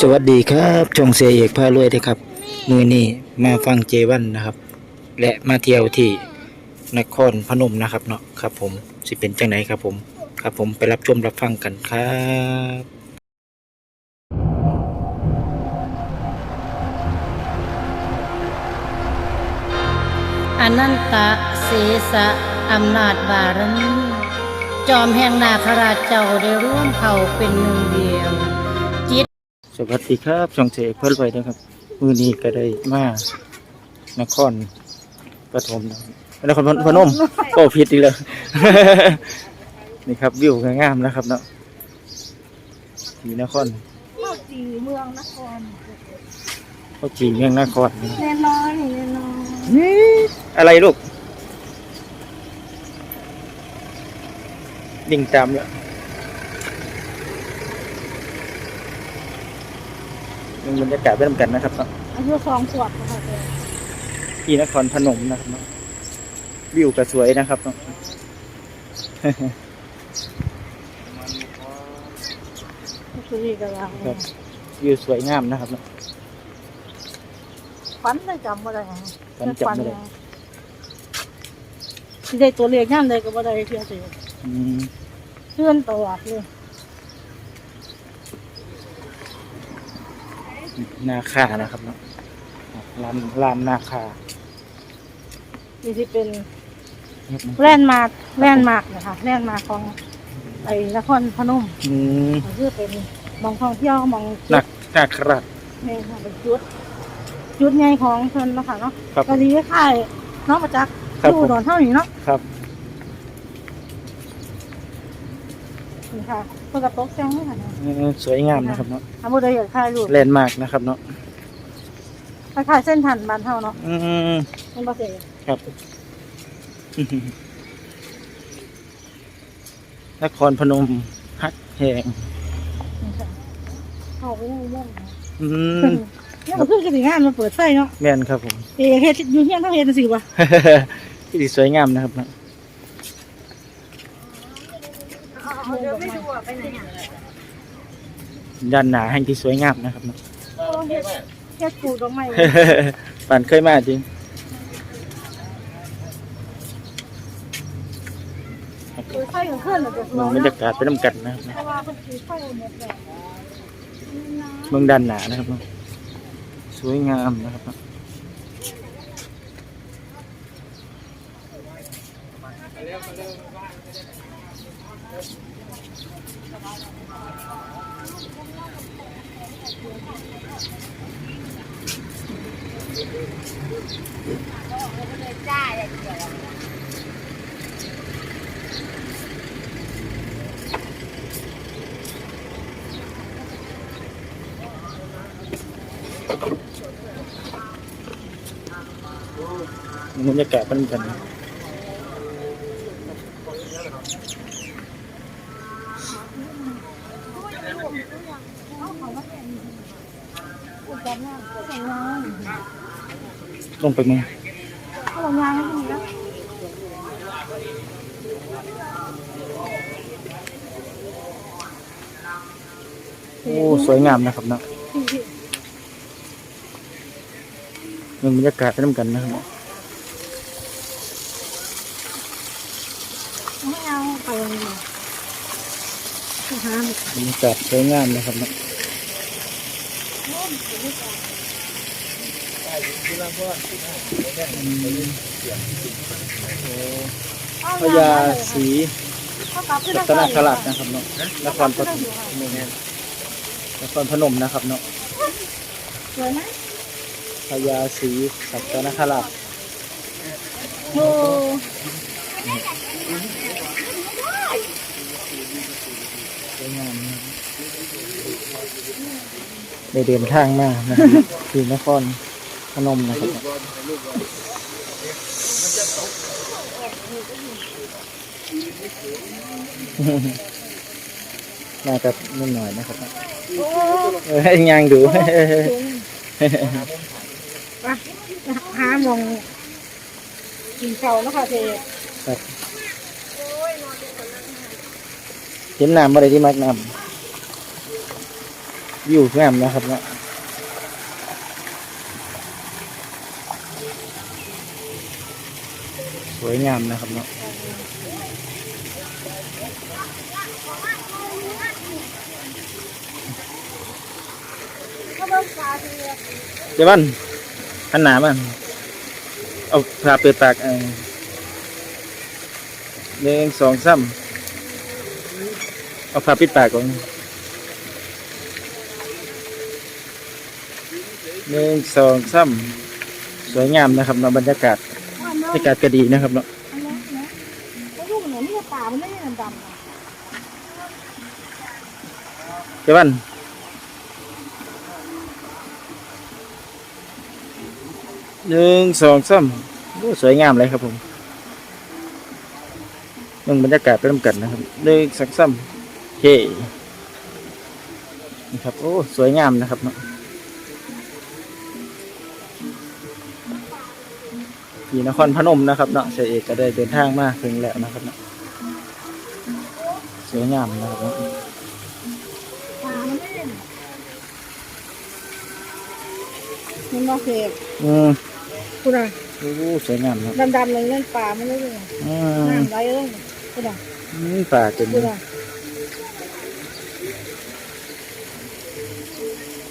สวัสดีครับจงเสียเอกพารวยเด้อครับ มือนี้มาฟังเจวันนะครับ และมาเที่ยวที่นครพนมนะครับเนาะครับผมสิเป็นจังไหนครับผม ครับผมไปรับชมรับฟังกันครับอนันตะเสสะอำนาจบารมีจอมแห่งนาคราชเจ้าได้ร่วมเผ่าเป็นหนึ่งเดียวจิตส วัสดีครับจงเสียเอกพารวยเด้อครับมือนี้ก็ได้มานครปฐมนะครับนครพนมก็ผิดอีกแล้วนี่ครับวิวงามๆนะครับเนาะที่นครเข้าจีเมืองนครเขาจีเมืองนครแน่นอนแน่นอนอะไรลูกดิ่งตามแล้ว ลงบรรยากาศไปทำกันนะครับเนาะอายุสองขวบค่ะเด็กที่นครพนมนะครับเนาะวิวก็สวยนะครับเนาะคือกันแล้วครับ วิวสวยงามนะครับเนาะ ฝันได้จำบ่ได้ฝันจำไม่ได้ ที่ได้ตัวเลขย่ามใดก็บ่ได้เพียงแต่อืม เพื่อนตลอดเลย นาคานะครับเนาะลานลานนาคานี่ที่เป็นแลนด์มาร์คแลนด์มาร์คนะคะแลนด์มาร์คของไอ้นครพนมอืมก็คือเป็นมองท่องเที่ยวมองจุนาดนาคราชนี่ค่ะเป็นจุด จุดใหญ่ของเพิ่นเนาะคะเนาะครับก็ดีคล้ายๆเนาะมาจากครับ อยู่อุดอนเท่านี้เนาะครับ นี่ค่ะเพิ่นก็ตกแต่งให้ค่ะเออสวยงามนะครับเนาะถ้าบ่ได้อยากถ่ายรูปแลนด์มาร์กนะครับเนาะคล้ายๆเส้นทันบ้านเฮาเนาะอืมมันบ่เสียครับนครพนมฮักแหงเข้าไปในเรื่องนะอืมเนี่ยมันคือกระดิ่งงานมาเปิดไฟเนาะแม่นครับผม เอเฮ็ดอยู่เฮียนเท่าเฮ็ดจังซี่วะที่ดีสวยงามนะครับเนาะ เดี๋ ยวไม่ดูอะไปไหนอะด้านหนาแห่งที่สวยงามนะครับเนาะเฮ็ดเฮ็ดปลูกดอกไม้ป่านเคยมาจริงเปิดไฟกลางคืนน่ะจะสเมืวองยบรรยาเนาะกาศไปน้ำกันนะครับเพราะว่าเพิ่นสิไฟหมดแล้วเมืองด้านหนานะครับเนาะสวยงามนะครับเนาะ บรรยากาศไปน้ำกัน ลงไปมึงเขาลงยางให้ดีนะโอ้สวยงามนะครับเนาะเมืองบรรยากาศไปน้ำกันนะครับเนาะไม่เอาไปโรงเรียนไปหาบรรยากาศสวยงามนะครับ เนาะพญาศรีเขากลับขึ้นรัตนคราชนะครับเนาะนครปฐมนครพนมนะครับเนาะสวยไหมพญาศรีรัตนคราชโอ้สวยงามนะ ได้เดินทางมานะครับที่นครพนมนะครับน่าจะนิดหน่อยนะครับโอ้เออยังดูไปหามองกินเก่าแล้วค่ะเจ๊เห็นน้ำอะไรที่มักน้ วิวงามนะครับเนาะสวยงามนะครับเนาะเดี๋ยวบ้านขันหนามันเอาผ้าเปิดปากเออหนึ่งสองสามเอาผ้าปิดปากก่อน หนึ่งสองสามสวยงามนะครับเนาะบรรยากาศบรรยากาศก็ดีนะครับเนาะอันนี้นะแล้วลูกเหมือนนี่ป่ามันไม่ได้ดำๆอะเจ้าวันหนึ่งสองสามโอ้สวยงามเลยครับผมเบิ่งบรรยากาศไปน้ำกันนะครับหนึ่งสองสามโอเคนี่ครับโอ้สวยงามนะครับเนาะ ที่นครพนมนะครับเนาะเสียเอกก็ได้เดินทางมาถึงแล้วนะครับเนาะสวยงามนะครับเนาะป่ามันไม่ได้เห็นบ่เสกอืมคุณอะโอ้สวยงามครับดำๆเลยเล่นป่ามันไม่ได้อืมน้ำไหลเลยคุณอะนี่ป่าเต็มคุณอะ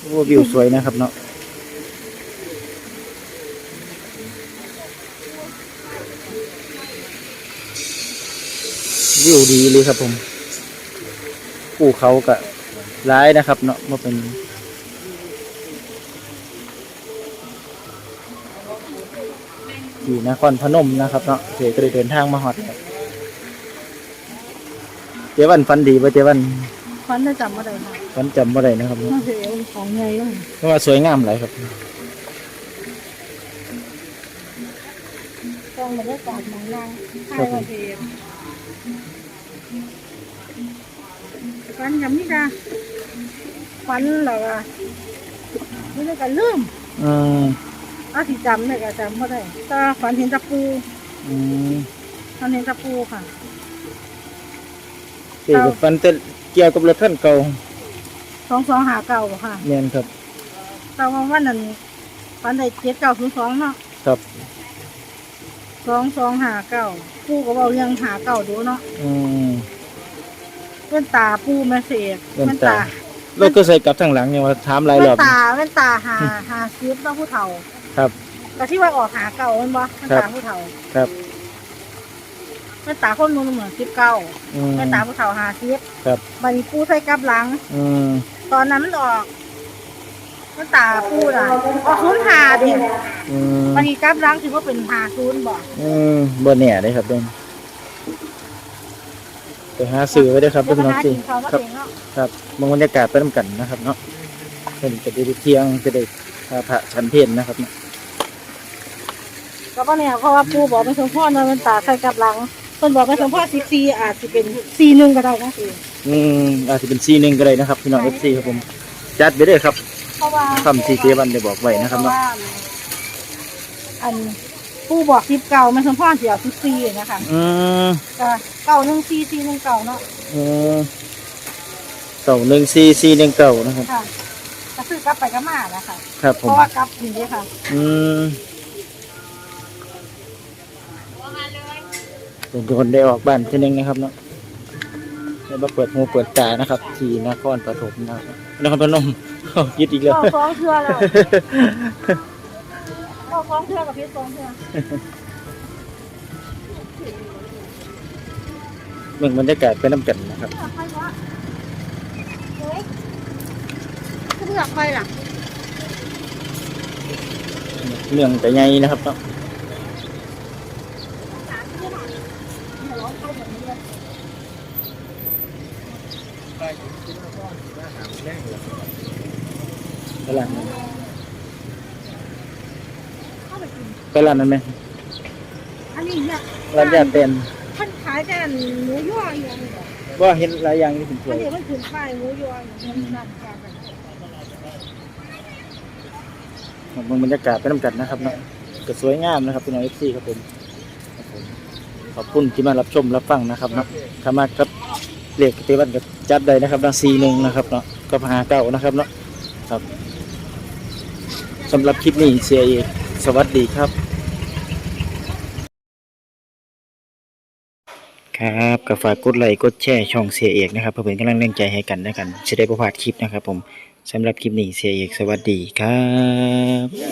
โอ้วิวสวยนะครับเนาะ วิวดีเลยครับผมภูเขากะร้ายนะครับ เนาะมาเป็นอยู่นครพนมนะครับเนาะเสก็เลยเดินทางมาฮอดครับเจวันฟันดีป่ะเจวันฟันได้จำมาได้ค่ะฟันจำบ่ได้นะครับน้องเสกมันของใหญ่เลยเพราะว่าสวยงามหลายครับต้องบรรยากาศหมองนางใช่ว่าเสก ฟันจำนี่จ้ะฟันเหรอวะนี่เลยก็ลืมอืมอาที่จำเนี่ยก็จำไม่ได้แต่ฝันเห็นตะปูอืมฝันเห็นตะปูค่ะเกี่ยวกับฟันเตเกี่ยวกับรถท่านเก่าสองสองหาเก่าบ่ค่ะเนียนครับแต่ว่าวันนั้นฝันได้เจ็ดเก้าศูนย์สองเนาะครับสองสองหาเก้าปูก็บอกเรื่องหาเก่าดูเนาะอืม เป็นตาปูแม่เสกแว่นตา รถก็ใส่กลับทางหลังเนี่ยว่าถามหลายรแว่อนบ ตาแว่นตาหาหาซื้อต้องผู้เฒ่าครับแต่ที่ว่าออกหาเก่าแมันบ่แว่นครัตาบผู้เฒ่าครับ แว่นตาคนนู้นเหมือนสิบเก้าอืม แว่นตาผู้เฒ่าหาสิบครับ บัดนี้ปูใส่กลับหลัง อืมตอนนั้นมันออกแว่นตาปูน่ะออกศูนย์หาดิอืมบัดนี้กลับหลังถือว่าเป็นหาศูนย์บ่อืมบ่แน่เลยครับเด้น ไปหาซื้อไว้เด้วยครับเดี๋เพื่ยวอนไปน้องหาสิกินข้าวมาครับเองเนาะครับมองบรรยากาศไปน้ำกันนะครับ เนาะเป็นจะได้เที่ยงจะได้พาพระฉันเพลนะครับเนาะก็บ่เนี่ยเพราะว่าปูบอกเป็นสมพรเนาะมันตาใส่กลับหลังเพิ่นบอกเป็นสมพร14อาจสิเป็น41ก็ได้นะสิอืมอาจจะเป็นซีหนึ่งก็ได้นะครับพี่น้องเอฟซีครับผมจัดไปเลยครับเพราะว่าคำที่เจวันได้บอกไว้นะครับเพเนาะราะว่าอันปูบอก19มันสมพรสิเอา14นะคะอืมก็เก่า1 4 4 1เก่าเนาะอืมเก่าหนึ่งซีซีหนึ่งเก่านะครับ ค่ะก็ซื้อกลับไปก็มานะคะครับผเพม ราะว่ากลับนี่เด้ค่ะ อืมโดนได้ออกบ้านทีนึงนะครับเนาะได้มาเปิดหูเปิดตานะครับ ที่นครปฐมนะครับนครพนม ยึดอีกแล้ว เข้าสองเทื่อแล้ว เข้าสองเทื่อกับพี่สองเทื่อเมืองบรรยากาศไปน้ำกันนะครับเลือกไปวะเฮ้ยเลือกไปล่ะเมืองแต่ใหญ่นะครับเนาะไปร้านนั้น ไปร้านนั้นไหมอันนี้เนี่ยร้านยาเต็นมันขายแต่หมูย่ออย่างนี้เหรอว่าเห็นหลายอย่างที่ผมสวอันยนี้มันขึ้นป้ายหมูย่ออย่างนี้นั่นกันเมืองบรรยากาศไปน้ำกันนะครับเนาะก็สวยงามนะครับพี่น้องเอฟซีครับผมครับผมขอบคุณที่มารับชมรับฟังนะครับเนาะถ้ามาครับเรียกเตวันกับจัดได้นะครับดังซีหนึ่งนะครับเนาะกับหาเก้านะครับเนาะครับสำหรับคลิปนี้เสียเอก สวัสดีครับ ครับก็ฝากกดไลค์กดแชร์ช่องเสียเอกนะครับเพื่อเป็นกำลังแรงใจให้กันนะกันจะได้ประพลาดคลิปนะครับผมสำหรับคลิปนี้เสียเอกสวัสดีครับ